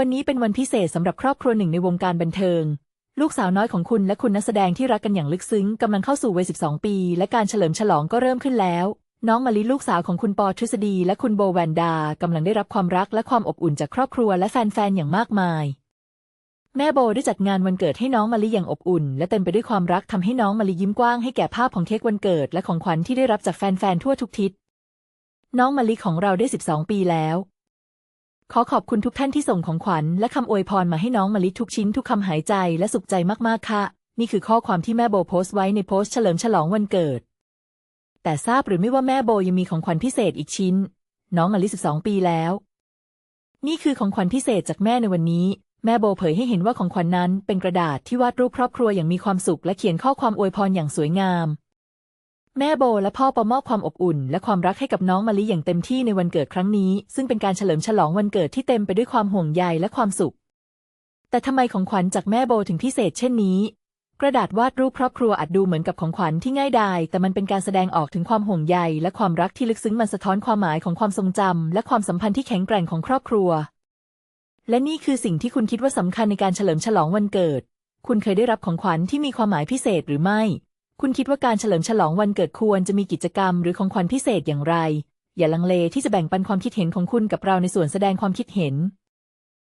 วันนี้เป็นวันพิเศษสำหรับครอบครัวหนึ่งในวงการบันเทิง ลูกสาวน้อยของคุณและคุณนักแสดงที่รักกันอย่างลึกซึ้งกำลังเข้าสู่วัย 12 ปี และการเฉลิมฉลองก็เริ่มขึ้นแล้ว น้องมะลิลูกสาวของคุณปอทฤษฎีและคุณโบแวนดากำลังได้รับความรักและความอบอุ่นจากครอบครัวและแฟนๆอย่างมากมาย แม่โบได้จัดงานวันเกิดให้น้องมะลิอย่างอบอุ่น และเต็มไปด้วยความรักทำให้น้องมะลิยิ้มกว้างให้แก่ภาพของเค้กวันเกิดและของขวัญที่ได้รับจากแฟนๆทั่วทุกทิศน้องมะลิของเราได้ 12 ปีแล้ว ขอขอบคุณทุกท่านที่ส่งของขวัญและคำอวยพรมาให้น้องมะลิทุกชิ้นทุกคำหายใจและสุขใจมากๆค่ะ นี่คือข้อความที่แม่โบโพสต์ไว้ในโพสต์เฉลิมฉลองวันเกิด แต่ทราบหรือไม่ว่าแม่โบยังมีของขวัญพิเศษอีกชิ้น น้องมะลิ12 ปีแล้ว นี่คือของขวัญพิเศษจากแม่ในวันนี้ แม่โบเผยให้เห็นว่าของขวัญนั้นเป็นกระดาษที่วาดรูปครอบครัวอย่างมีความสุขและเขียนข้อความอวยพรอย่างสวยงาม แม่โบและพ่อประมอบความอบอุ่น และความรักให้กับน้องมะลิอย่างเต็มที่ในวันเกิดครั้งนี้ ซึ่งเป็นการเฉลิมฉลองวันเกิดที่เต็มไปด้วยความห่วงใยและความสุข แต่ทำไมของขวัญจากแม่โบถึงพิเศษเช่นนี้ กระดาษวาดรูปครอบครัวอาจดูเหมือนกับของขวัญที่ง่ายดาย แต่มันเป็นการแสดงออกถึงความห่วงใยและความรักที่ลึกซึ้งมันสะท้อนความหมายของความทรงจำและความสัมพันธ์ที่แข็งแกร่งของครอบครัว และนี่คือสิ่งที่คุณคิดว่าสำคัญในการเฉลิมฉลองวันเกิด คุณเคยได้รับของขวัญที่มีความหมายพิเศษหรือไม่ คุณคิดว่าการเฉลิมฉลองวันเกิดควรจะมีกิจกรรมหรือของขวัญพิเศษอย่างไร อย่าลังเลที่จะแบ่งปันความคิดเห็นของคุณกับเราในส่วนแสดงความคิดเห็น